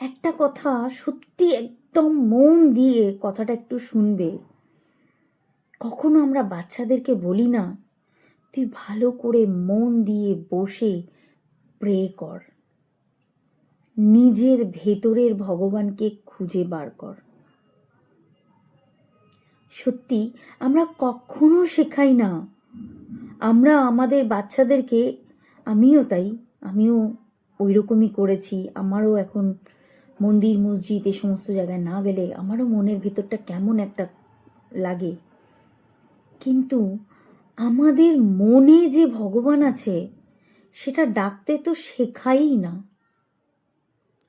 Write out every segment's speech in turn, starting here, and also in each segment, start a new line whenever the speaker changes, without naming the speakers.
একটা কথা সত্যি একদম মন দিয়ে কথাটা একটু শুনবে। কখনো আমরা বাচ্চাদেরকে বলি না, তুই ভালো করে মন দিয়ে বসে প্রে কর। নিজের ভেতরের ভগবানকে খুঁজে বার কর। সত্যি, আমরা কখনো শেখাই না। আমরা আমাদের বাচ্চাদেরকে, আমিও তাই, আমিও ওই রকমই করেছি, আমারও এখন মন্দির, মসজিদ, এই সমস্ত জায়গায় না গেলে আমারও মনের ভেতরটা কেমন একটা লাগে। কিন্তু আমাদের মনে যে ভগবান আছে, সেটা ডাকতে তো শেখাই না।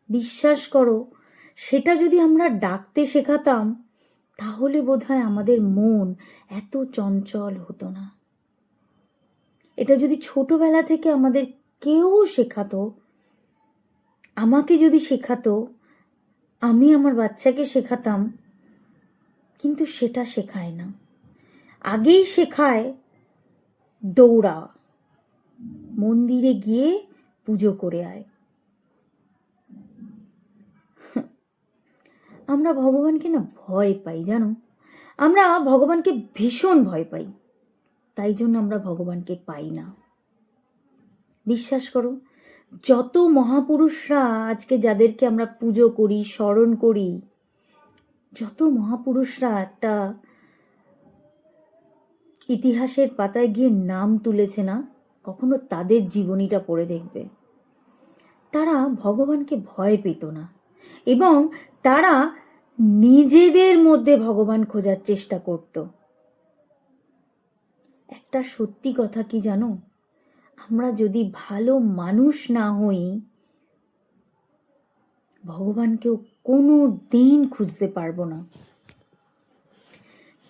বিশ্বাস করো, সেটা যদি আমরা ডাকতে শেখাতাম, তাহলে বোধহয় আমাদের মন এত চঞ্চল হতো না। এটা যদি ছোটবেলা থেকে আমাদের কেউ শেখাতো আমাকে যদি শেখাতো, আমি আমার বাচ্চাকে শেখাতাম, কিন্তু সেটা শেখায় না। আগেই শেখায় দৌড়া, মন্দিরে গিয়ে পুজো করে আয়। আমরা ভগবানকে না ভয় পাই, জানো? আমরা ভগবানকে ভীষণ ভয় পাই, তাই জন্য আমরা ভগবানকে পাই না। বিশ্বাস করো যত মহাপুরুষরা আজকে যাদেরকে আমরা পুজো করি, স্মরণ করি, যত মহাপুরুষরা একটা ইতিহাসের পাতায় গিয়ে নাম তুলেছে না, কখনো তাদের জীবনীটা পড়ে দেখবে। তারা ভগবানকে ভয় পেত না এবং তারা নিজেদের মধ্যে ভগবান খোঁজার চেষ্টা করত। একটা সত্যি কথা কি জানো? আমরা যদি ভালো মানুষ না হই, ভগবানকেও কোনো দিন খুঁজতে পারব না।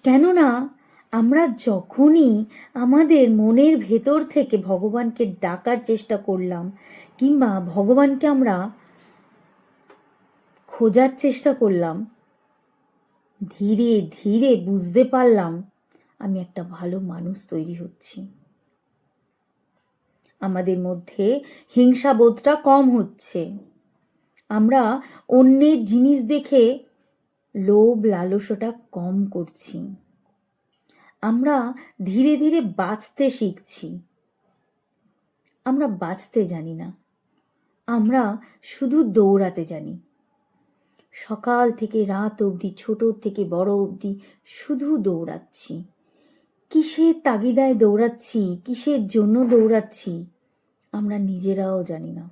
কেননা, আমরা যখনই আমাদের মনের ভেতর থেকে ভগবানকে ডাকার চেষ্টা করলাম, কিংবা ভগবানকে আমরা খোঁজার চেষ্টা করলাম, ধীরে ধীরে বুঝতে পারলাম, আমি একটা ভালো মানুষ তৈরি হচ্ছি। আমাদের মধ্যে হিংসাবোধটা কম হচ্ছে। আমরা অন্যের জিনিস দেখে লোভ লালসটা কম করছি। আমরা ধীরে ধীরে বাঁচতে শিখছি। আমরা বাঁচতে জানি না। আমরা শুধু দৌড়াতে জানি। সকাল থেকে রাত অবধি, ছোট থেকে বড় অবধি শুধু দৌড়াচ্ছি। কিসের তাগিদায় দৌড়াচ্ছি, কিসের জন্য দৌড়াচ্ছি, আমরা নিজেরাও জানি না।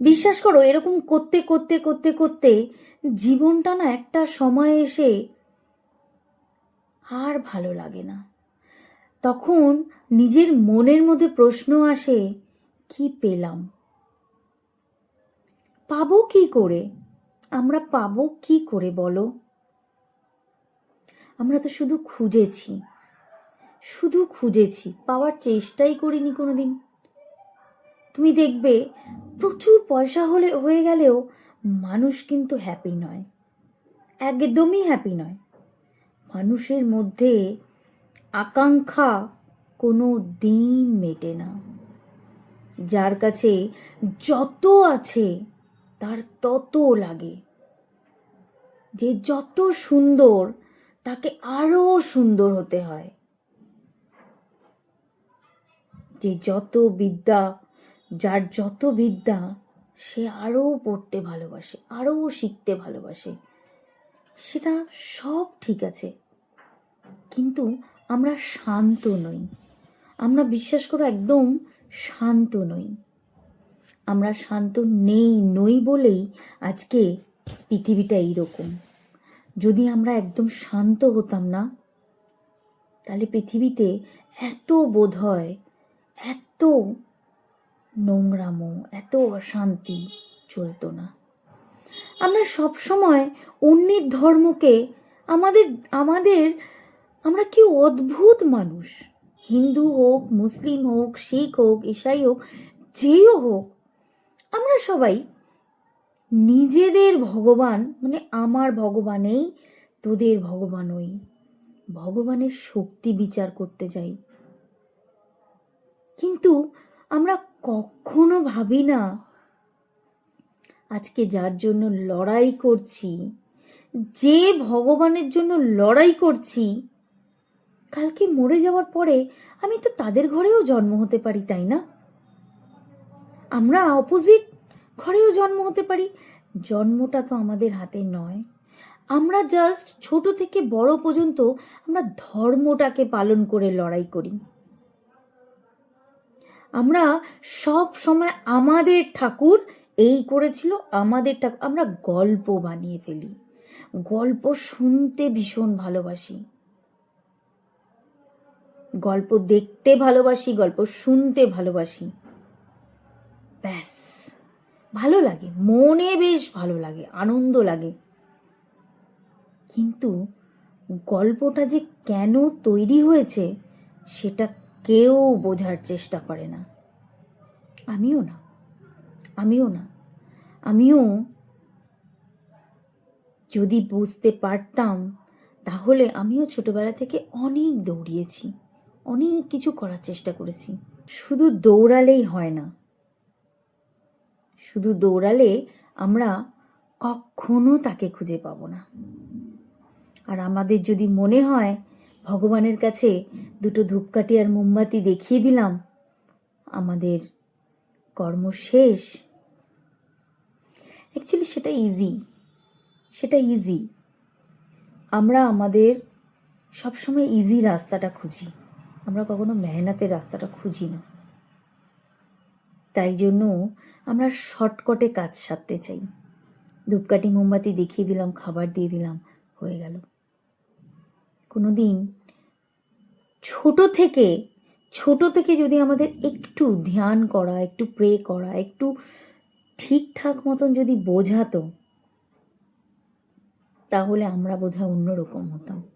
বিশ্বাস করো, এরকম করতে করতে করতে করতে জীবনটা না একটা সময় এসে আর ভালো লাগে না। তখন নিজের মনের মধ্যে প্রশ্ন আসে, কি পেলাম? পাবো কি করে? আমরা পাবো কি করে বলো? আমরা তো শুধু খুঁজেছি। শুধু খুঁজেছি, পাওয়ার চেষ্টাই করিনি কোনো দিন তুমি দেখবে, প্রচুর পয়সা হলে, হয়ে গেলেও মানুষ কিন্তু হ্যাপি নয়। একদমই হ্যাপি নয়। মানুষের মধ্যে আকাঙ্ক্ষা কোনো দিন মেটে না। যার কাছে যত আছে, তার তত লাগে। যে যত সুন্দর, তাকে আরও সুন্দর হতে হয়। যে যত বিদ্যা, যার যত বিদ্যা, সে আরও পড়তে ভালোবাসে, আরও শিখতে ভালোবাসে। সেটা সব ঠিক আছে। কিন্তু আমরা শান্ত নই। আমরা বিশ্বাস করো একদম শান্ত নই। আমরা শান্ত নেই, নই বলেই আজকে পৃথিবীটা এইরকম। যদি আমরা একদম শান্ত হতাম না, তাহলে পৃথিবীতে এত বোধ হয় এত নোংরামো, এত অশান্তি চলতো না। আমরা সব সময় অন্যের ধর্মকে আমাদের আমাদের, আমরা কি অদ্ভুত মানুষ? হিন্দু হোক, মুসলিম হোক, শিখ হোক ঈসাই হোক যেও হোক, আমরা সবাই নিজেদের ভগবান মানে আমার ভগবানেই তোদের ভগবানই ভগবানের শক্তি বিচার করতে যাই কিন্তু আমরা কখনো ভাবি না, আজকে যার জন্য লড়াই করছি, যে ভগবানের জন্য লড়াই করছি, কালকে মরে যাওয়ার পরে আমি তো তাদের ঘরেও জন্ম হতে পারি, তাই না? আমরা অপোজিট ঘরেও জন্ম হতে পারি, জন্মটা তো আমাদের হাতে নয়। আমরা জাস্ট ছোট থেকে বড় পর্যন্ত আমরা ধর্মটাকে পালন করে লড়াই করি। আমরা সব সময় আমাদের ঠাকুর এই করেছিল, আমাদের ঠাকুর, আমরা গল্প বানিয়ে ফেলি। গল্প শুনতে ভীষণ ভালোবাসি। গল্প দেখতে ভালোবাসি, গল্প শুনতে ভালোবাসি। ব্যাস, ভালো লাগে, মনে বেশ ভালো লাগে, আনন্দ লাগে। কিন্তু গল্পটা যে কেন তৈরি হয়েছে, সেটা কেউ বোঝার চেষ্টা করে না। আমিও না। আমিও না। আমিও যদি বুঝতে পারতাম, তাহলে আমিও ছোটবেলা থেকে অনেক দৌড়িয়েছি। অনেক কিছু করার চেষ্টা করেছি। শুধু দৌড়ালেই হয় না। শুধু দৌড়ালে আমরা কখনো তাকে খুঁজে পাবো না। আর আমাদের যদি মনে হয় ভগবানের কাছে দুটো ধূপকাঠি আর মোমবাতি দেখিয়ে দিলাম। আমাদের কর্ম শেষ। অ্যাকচুয়ালি সেটা ইজি সেটা ইজি আমরা আমাদের সবসময় ইজি রাস্তাটা খুঁজি। আমরা কখনো মেহনতের রাস্তাটা খুঁজি না। তাই জন্য আমরা শর্টকটে কাজ সারতে চাই। ধূপকাঠি, মোমবাতি দেখিয়ে দিলাম, খাবার দিয়ে দিলাম, হয়ে গেল। কোনো দিন ছোট থেকে ছোট থেকে যদি আমাদের একটু ধ্যান করা, একটু প্রে করা, একটু ঠিকঠাক মতন যদি বোঝাতো, তাহলে আমরা বোধহয় অন্যরকম হতাম।